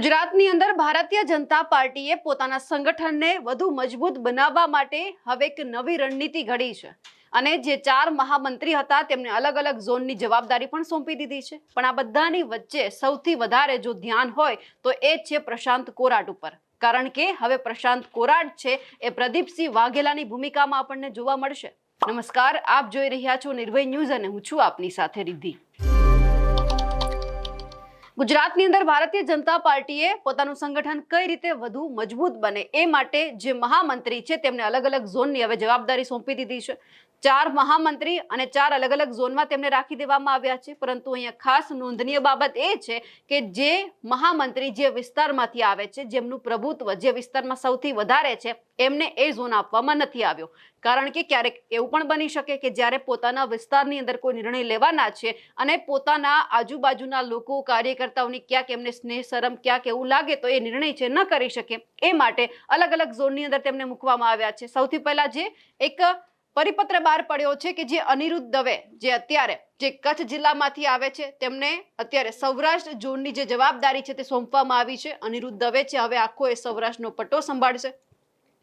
ગુજરાતની અંદર ભારતીય જનતા પાર્ટીએ પોતાના સંગઠનને વધુ મજબૂત બનાવવા માટે હવે એક નવી રણનીતિ ઘડી છે. અને જે ચાર મહામંત્રી હતા, તેમને અલગ અલગ ઝોનની જવાબદારી પણ સોંપી દીધી છે. પણ આ બધાની વચ્ચે સૌથી વધારે જો ધ્યાન હોય, તો એ છે પ્રશાંત કોરાટ ઉપર. કારણ કે હવે પ્રશાંત કોરાટ છે, એ પ્રદીપસિંહ વાઘેલાની ભૂમિકામાં આપણને જોવા મળશે. નમસ્કાર, આપ જોઈ રહ્યા છો નિર્ભય ન્યૂઝ અને હું છું આપની સાથે રિદ્ધિ. ગુજરાતની અંદર ભારતીય જનતા પાર્ટીએ પોતાનું સંગઠન કઈ રીતે વધુ મજબૂત બને એ માટે જે મહામંત્રી છે તેમને અલગ અલગ ઝોનની હવે જવાબદારી સોંપી દીધી છે. ચાર મહામંત્રી અને ચાર અલગ અલગ ઝોનમાં તેમને રાખી દેવામાં આવ્યા છે. પરંતુ અહીંયા ખાસ નોંધનીય બાબત એ છે કે જે મહામંત્રી જે વિસ્તારમાંથી આવે છે, જેમનું પ્રભુત્વ જે વિસ્તારમાં સૌથી વધારે છે, એમને એ ઝોન આપવામાં નથી આવ્યો. કારણ કે ક્યારેક એવું પણ બની શકે કે જ્યારે પોતાના વિસ્તારની અંદર કોઈ નિર્ણય લેવાના છે અને પોતાના આજુબાજુના લોકો, કાર્યકર્તાઓની ક્યાંક એમને સ્નેહ, શરમ ક્યાંક એવું લાગે તો એ નિર્ણય છે ન કરી શકે, એ માટે અલગ અલગ ઝોનની અંદર તેમને મૂકવામાં આવ્યા છે. સૌથી પહેલા જે એક પરિપત્ર બહાર પડ્યો છે કે જે અનિરુદ્ધ દવે, જે અત્યારે જે કચ્છ જિલ્લામાંથી આવે છે, તેમને અત્યારે સૌરાષ્ટ્ર ઝોનની જે જવાબદારી છે તે સોંપવામાં આવી છે. અનિરુદ્ધ દવે છે, હવે આખો એ સૌરાષ્ટ્રનો પટ્ટો સંભાળશે.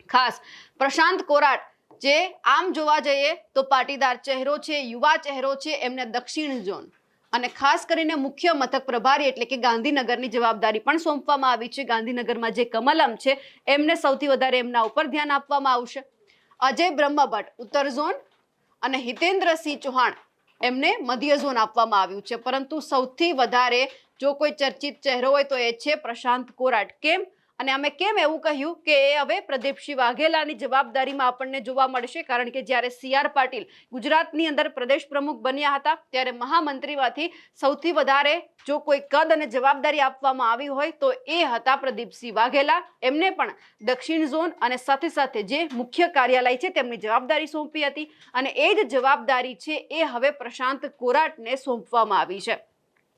ખાસ પ્રશાંત કોરાટ જે આમ જોવા જઈએ તો પાટીદાર ચહેરો છે, યુવા ચહેરો છે, એમને દક્ષિણ ઝોન અને ખાસ કરીને મુખ્ય મથક પ્રભારી એટલે કે ગાંધીનગરની જવાબદારી પણ સોંપવામાં આવી છે. ગાંધીનગરમાં જે કમલમ છે, એમને સૌથી વધારે એમના ઉપર ધ્યાન આપવામાં આવશે. અજય બ્રહ્મભટ્ટ, ઉત્તર ઝોન અને હિતેન્દ્રસિંહ ચૌહાણ એમને મધ્ય ઝોન આપવામાં આવ્યું છે. પરંતુ સૌથી વધારે જો કોઈ ચર્ચિત ચહેરો હોય તો એ છે પ્રશાંત કોરાટ. કેમ? અને અમે કેમ એવું કહ્યું કે એ હવે પ્રદીપસિંહ વાઘેલાની જવાબદારીમાં આપણને જોવા મળશે, કારણ કે જ્યારે સી આર પાટીલ ગુજરાતની અંદર પ્રદેશ પ્રમુખ બન્યા હતા, ત્યારે મહામંત્રીમાંથી સૌથી વધારે જો કોઈ કદ અને જવાબદારી આપવામાં આવી હોય, તો એ હતા પ્રદીપસિંહ વાઘેલા. એમને પણ દક્ષિણ ઝોન અને સાથે સાથે જે મુખ્ય કાર્યાલય છે, તેમની જવાબદારી સોંપી હતી અને એ જ જવાબદારી છે, એ હવે પ્રશાંત કોરાટને સોંપવામાં આવી છે.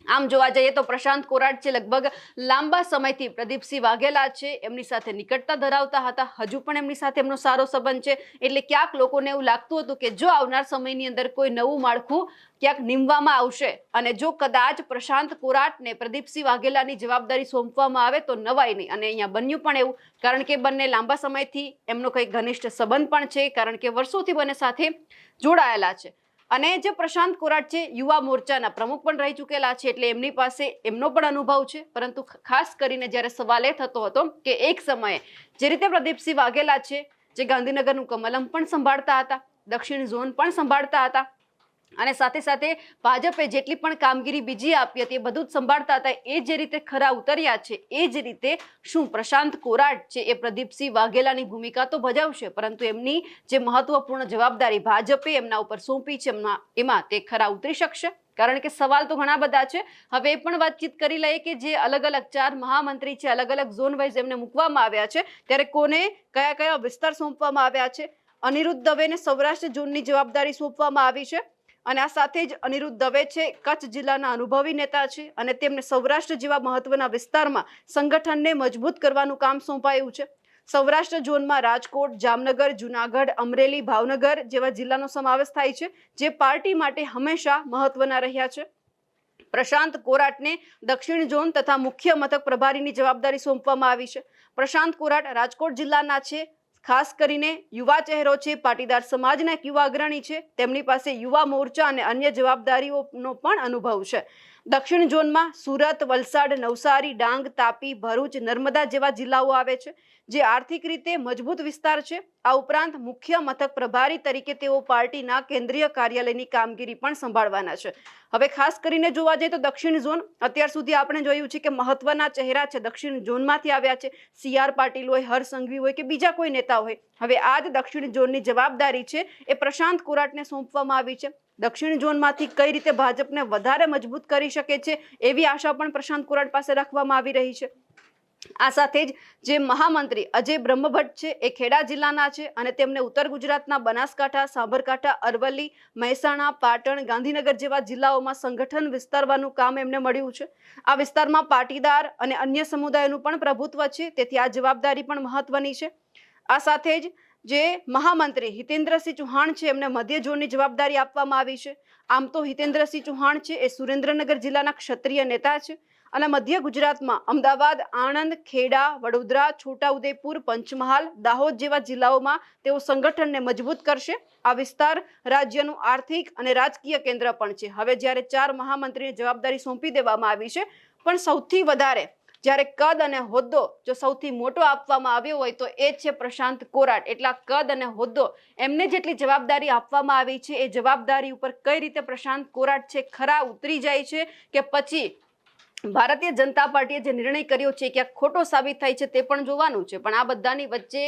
આમ જોવા જઈએ તો પ્રશાંત કોરાટ છે લગભગ લાંબા સમયથી પ્રદીપસિંહ વાઘેલા છે. એમની સાથે નિકટતા ધરાવતા હતા. હજુ પણ એમની સાથે એમનો સારો સંબંધ છે. એટલે ક્યાંક લોકોને એવું લાગતું હતું કે જો આવનાર સમયની અંદર કોઈ નવું માળખું ક્યાંક નીમવામાં આવશે અને જો કદાચ પ્રશાંત કોરાટને પ્રદીપસિંહ વાઘેલાની જવાબદારી સોંપવામાં આવે તો નવાય નહીં. અને અહીંયા બન્યું પણ એવું, કારણ કે બંને લાંબા સમયથી એમનો કંઈક ઘનિષ્ઠ સંબંધ પણ છે, કારણ કે વર્ષોથી બંને સાથે જોડાયેલા છે. અને જે પ્રશાંત કોરાટ છે, યુવા મોરચાના પ્રમુખ પણ રહી ચૂકેલા છે, એટલે એમની પાસે એમનો પણ અનુભવ છે. પરંતુ ખાસ કરીને જ્યારે સવાલ એ થતો હતો કે એક સમયે જે રીતે પ્રદીપસિંહ વાઘેલા છે, જે ગાંધીનગરનું કમલમ પણ સંભાળતા હતા, દક્ષિણ ઝોન પણ સંભાળતા હતા અને સાથે સાથે ભાજપે જેટલી પણ કામગીરી બીજી આપી હતી, એ બધું જ સંભાળતા હતા. એ જે રીતે ખરા ઉતર્યા છે, એ જ રીતે શું પ્રશાંત કોરાટ છે, એ પ્રદીપસિંહ વાઘેલાની ભૂમિકા તો ભજવશે, પરંતુ એમની જે મહત્વપૂર્ણ જવાબદારી ભાજપે એમના ઉપર સોંપી છે, એમના, એમાં તે ખરા ઉતરી શકશે. કારણ કે સવાલ તો ઘણા બધા છે. હવે એ પણ વાતચીત કરી લઈએ કે જે અલગ અલગ ચાર મહામંત્રી છે, અલગ અલગ ઝોન વાઇઝ એમને મૂકવામાં આવ્યા છે, ત્યારે કોને કયા કયા વિસ્તાર સોંપવામાં આવ્યા છે? અનિરુદ્ધ દવેને સૌરાષ્ટ્ર ઝોનની જવાબદારી સોંપવામાં આવી છે. અને આ સાથે જ અનિરુદ્ધ દવે છે, કચ્છ જિલ્લાના અનુભવી નેતા છે અને તેમને સૌરાષ્ટ્ર જેવા મહત્વના વિસ્તારમાં સંગઠનને મજબૂત કરવાનું કામ સોંપાયું છે. સૌરાષ્ટ્ર ઝોનમાં રાજકોટ, જામનગર, જુનાગઢ, અમરેલી, ભાવનગર જેવા જિલ્લાનો સમાવેશ થાય છે, જે પાર્ટી માટે હંમેશા મહત્વના રહ્યા છે. પ્રશાંત કોરાટને દક્ષિણ ઝોન તથા મુખ્ય મથક પ્રભારીની જવાબદારી સોંપવામાં આવી છે. પ્રશાંત કોરાટ રાજકોટ જિલ્લાના છે ખાસ કરીને યુવા ચહેરો છે, પાટીદાર સમાજના એક યુવા અગ્રણી છે. તેમની પાસે યુવા મોરચા અને અન્ય જવાબદારીઓનો પણ અનુભવ છે. દક્ષિણ ઝોનમાં સુરત, વલસાડ, નવસારી, ડાંગ, તાપી, ભરૂચ, નર્મદા જેવા જિલ્લાઓ આવે છે, જે આર્થિક રીતે મજબૂત વિસ્તાર છે. આ ઉપરાંત મુખ્ય મથક પ્રભારી તરીકે તેઓ પાર્ટીના કેન્દ્રીય કાર્યાલયની કામગીરી પણ સંભાળવાના છે. હવે ખાસ કરીને જોવા જઈએ તો દક્ષિણ ઝોન, અત્યાર સુધી આપણે જોયું છે કે મહત્વના ચહેરા છે દક્ષિણ ઝોનમાંથી આવ્યા છે. સી આર પાટીલ હોય હરસંઘવી સંઘવી હોય કે બીજા કોઈ નેતા હોય. હવે આ જ દક્ષિણ ઝોનની જવાબદારી છે એ પ્રશાંત કોરાટને સોંપવામાં આવી છે. દક્ષિણ ઝોનમાંથી કઈ રીતે ભાજપને વધારે મજબૂત કરી શકે છે એવી આશા પણ પ્રશાંત કુરાડ પાસે રાખવામાં આવી રહી છે. આ સાથે જ જે મહામંત્રી અજય બ્રહ્મભટ્ટ છે એ ખેડા જિલ્લાના છે અને તેમને ઉત્તર ગુજરાતના બનાસકાંઠા, સાબરકાંઠા, અરવલ્લી, મહેસાણા, પાટણ, ગાંધીનગર જેવા જિલ્લાઓમાં સંગઠન વિસ્તારવાનું કામ એમને મળ્યું છે. આ વિસ્તારમાં પાટીદાર અને અન્ય સમુદાયોનું પણ પ્રભુત્વ છે, તેથી આ જવાબદારી પણ મહત્વની છે. આ સાથે જ જે મહામંત્રી હિતેન્દ્રસિંહ ચૌહાણ છે, એમને મધ્ય ઝોનની જવાબદારી આપવામાં આવી છે. આમ તો હિતેન્દ્રસિંહ ચૌહાણ છે, એ સુરેન્દ્રનગર જિલ્લાના ક્ષત્રિય નેતા છે અને મધ્ય ગુજરાતમાં અમદાવાદ, આણંદ, ખેડા, વડોદરા, છોટાઉદેપુર, પંચમહાલ, દાહોદ જેવા જિલ્લાઓમાં તેઓ સંગઠનને મજબૂત કરશે. આ વિસ્તાર રાજ્યનું આર્થિક અને રાજકીય કેન્દ્ર પણ છે. હવે જ્યારે ચાર મહામંત્રીને જવાબદારી સોંપી દેવામાં આવી છે, પણ સૌથી વધારે જ્યારે કદ અને હોદ્દો જો સૌથી મોટો આપવામાં આવ્યો હોય તો એ છે પ્રશાંત કોરાટ. એટલા કદ અને હોદ્દો એમને જેટલી જવાબદારી આપવામાં આવી છે, એ જવાબદારી ઉપર કઈ રીતે પ્રશાંત કોરાટ છે ખરા ઉતરી જાય છે કે પછી ભારતીય જનતા પાર્ટીએ જે નિર્ણય કર્યો છે ક્યાંક ખોટો સાબિત થાય છે તે પણ જોવાનું છે. પણ આ બધાની વચ્ચે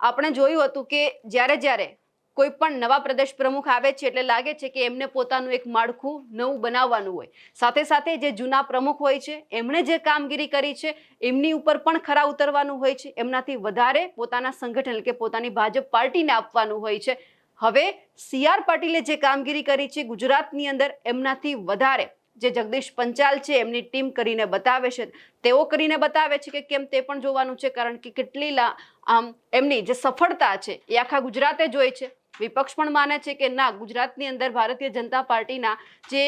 આપણે જોયું હતું કે જ્યારે જ્યારે કોઈ પણ નવા પ્રદેશ પ્રમુખ આવે છે એટલે લાગે છે કે એમને પોતાનું એક માળખું નવું બનાવવાનું હોય. સાથે સાથે જે જૂના પ્રમુખ હોય છે, એમણે જે કામગીરી કરી છે, એમની ઉપર પણ ખરા ઉતરવાનું હોય છે. એમનાથી વધારે પોતાના સંગઠન કે પોતાની ભાજપ પાર્ટીને આપવાનું હોય છે. હવે સી આર પાટીલે જે કામગીરી કરી છે ગુજરાતની અંદર, એમનાથી વધારે જે જગદીશ પંચાલ છે એમની ટીમ કરીને બતાવે છે. તેઓ કરીને બતાવે છે કે કેમ તે પણ જોવાનું છે, કારણ કે કેટલી આમ એમની જે સફળતા છે એ આખા ગુજરાતે જોઈ છે. વિપક્ષ પણ માને છે કે ના, ગુજરાતની અંદર ભારતીય જનતા પાર્ટીના જે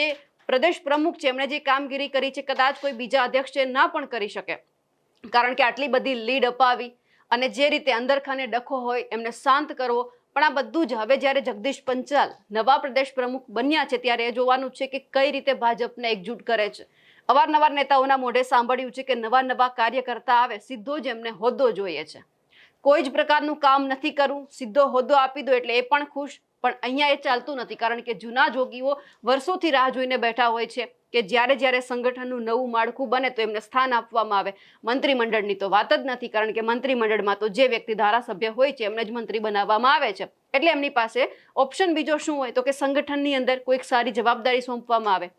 પ્રદેશ પ્રમુખ છે, એમણે જે કામગીરી કરી છે, કદાચ કોઈ બીજા અધ્યક્ષ છે ના પણ કરી શકે. કારણ કે આટલી બધી લીડ અપાવી અને જે રીતે અંદરખાને ડખો હોય, એમને શાંત કરવો. પણ આ બધું જ હવે જ્યારે જગદીશ પંચાલ નવા પ્રદેશ પ્રમુખ બન્યા છે, ત્યારે એ જોવાનું છે કે કઈ રીતે ભાજપને એકજૂટ કરે છે. અવારનવાર નેતાઓના મોઢે સાંભળ્યું છે કે નવા નવા કાર્યકર્તા આવે, સીધો જ એમને હોદ્દો જોઈએ છે. કોઈ જ પ્રકારનું કામ નથી કરવું સીધો હોદ્દો આપી દો એટલે એ પણ ખુશ. પણ અહીંયા એ ચાલતું નથી, કારણ કે જૂના જોગીઓ વર્ષોથી રાહ જોઈને બેઠા હોય છે કે જ્યારે જ્યારે સંગઠનનું નવું માળખું બને તો એમને સ્થાન આપવામાં આવે. મંત્રીમંડળની તો વાત જ નથી, કારણ કે મંત્રીમંડળમાં તો જે વ્યક્તિ ધારાસભ્ય હોય છે, એમને જ મંત્રી બનાવવામાં આવે છે. એટલે એમની પાસે ઓપ્શન બીજો શું હોય તો કે સંગઠનની અંદર કોઈક સારી જવાબદારી સોંપવામાં આવે.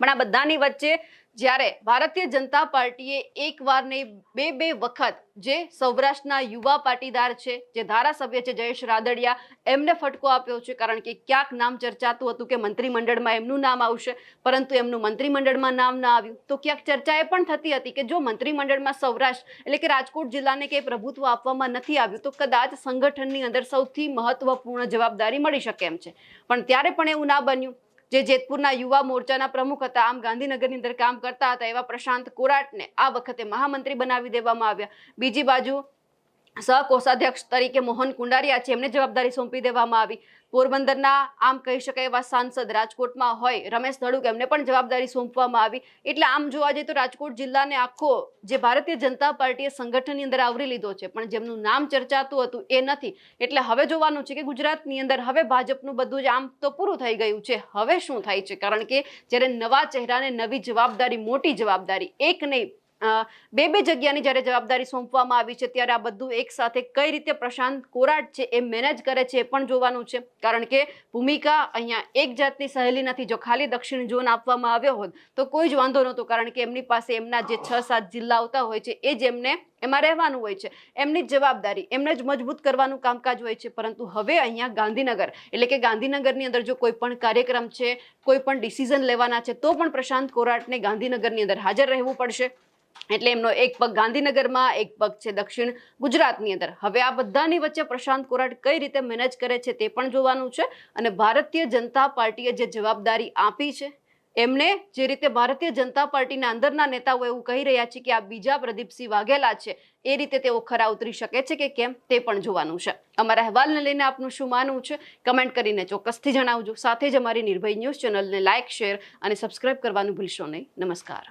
પણ આ બધાની વચ્ચે જ્યારે ભારતીય જનતા પાર્ટીએ એક વાર નહીં બે બે વખત જે સૌરાષ્ટ્રના યુવા પાટીદાર છે, જે ધારાસભ્ય છે જયેશ રાદડિયા, એમને ફટકો આપ્યો છે કારણ કે ક્યાંક નામ ચર્ચાતું હતું કે મંત્રીમંડળમાં એમનું નામ આવશે, પરંતુ એમનું મંત્રીમંડળમાં નામ ના આવ્યું. તો ક્યાંક ચર્ચા એ પણ થતી હતી કે જો મંત્રીમંડળમાં સૌરાષ્ટ્ર એટલે કે રાજકોટ જિલ્લાને કંઈ પ્રભુત્વ આપવામાં નથી આવ્યું, તો કદાચ સંગઠનની અંદર સૌથી મહત્વપૂર્ણ જવાબદારી મળી શકે એમ છે. પણ ત્યારે પણ એવું ના બન્યું. જે જેતપુરના યુવા મોરચાના પ્રમુખ હતા, આમ ગાંધીનગરની અંદર કામ કરતા હતા એવા પ્રશાંત કોરાટને આ વખતે મહામંત્રી બનાવી દેવામાં આવ્યા. બીજી બાજુ સહકોષાધ્યક્ષ તરીકે મોહન કુંડારિયા છે, એમને જવાબદારી સોંપી દેવામાં આવી. પોરબંદરના આમ કહી શકાય એવા સાંસદ રાજકોટમાં હોય, રમેશ ધડુક એમને પણ જવાબદારી સોંપવામાં આવી. એટલે આમ જોવા જઈએ તો રાજકોટ જિલ્લાને આખો જે ભારતીય જનતા પાર્ટીએ સંગઠનની અંદર આવરી લીધો છે, પણ જેમનું નામ ચર્ચાતું હતું એ નથી. એટલે હવે જોવાનું છે કે ગુજરાતની અંદર હવે ભાજપનું બધું જ આમ તો પૂરું થઈ ગયું છે. હવે શું થાય છે? કારણ કે જ્યારે નવા ચહેરાને નવી જવાબદારી, મોટી જવાબદારી, એક નહીં બે બે જગ્યાની જ્યારે જવાબદારી સોંપવામાં આવી છે, ત્યારે આ બધું એક સાથે કઈ રીતે પ્રશાંત કોરાટ છે એ મેનેજ કરે છે એ પણ જોવાનું છે. કારણ કે ભૂમિકા અહીંયા એક જાતની સહેલી નથી, જો ખાલી દક્ષિણ ઝોન આપવામાં આવ્યો હોત, તો કોઈ જ વાંધો નહોતો. કારણ કે એમની પાસે એમના જે છ સાત જિલ્લા આવતા હોય છે, એ જ એમને એમાં રહેવાનું હોય છે. એમની જ જવાબદારી, એમને જ મજબૂત કરવાનું કામકાજ હોય છે. પરંતુ હવે અહીંયા ગાંધીનગર, એટલે કે ગાંધીનગરની અંદર જો કોઈ પણ કાર્યક્રમ છે, કોઈ પણ ડિસિઝન લેવાના છે, તો પણ પ્રશાંત કોરાટને ગાંધીનગરની અંદર હાજર રહેવું પડશે. એટલે એમનો એક પગ ગાંધીનગરમાં, એક પગ છે દક્ષિણ ગુજરાતની અંદર. હવે આ બધાની વચ્ચે પ્રશાંત કોરાટ કઈ રીતે મેનેજ કરે છે તે પણ જોવાનું છે અને ભારતીય જનતા પાર્ટીએ જે જવાબદારી આપી છે, એમને જે રીતે ભારતીય જનતા પાર્ટીના અંદરના નેતાઓ એવું કહી રહ્યા છે કે આ બીજા પ્રદીપસિંહ વાઘેલા છે, એ રીતે તેઓ ખરા ઉતરી શકે છે કે કેમ તે પણ જોવાનું છે. અમારા અહેવાલને લઈને આપનું શું માનવું છે? કમેન્ટ કરીને ચોક્કસથી જણાવજો. સાથે જ અમારી નિર્ભય ન્યૂઝ ચેનલને લાઇક શેર અને સબસ્ક્રાઇબ કરવાનું ભૂલશો નહીં. નમસ્કાર.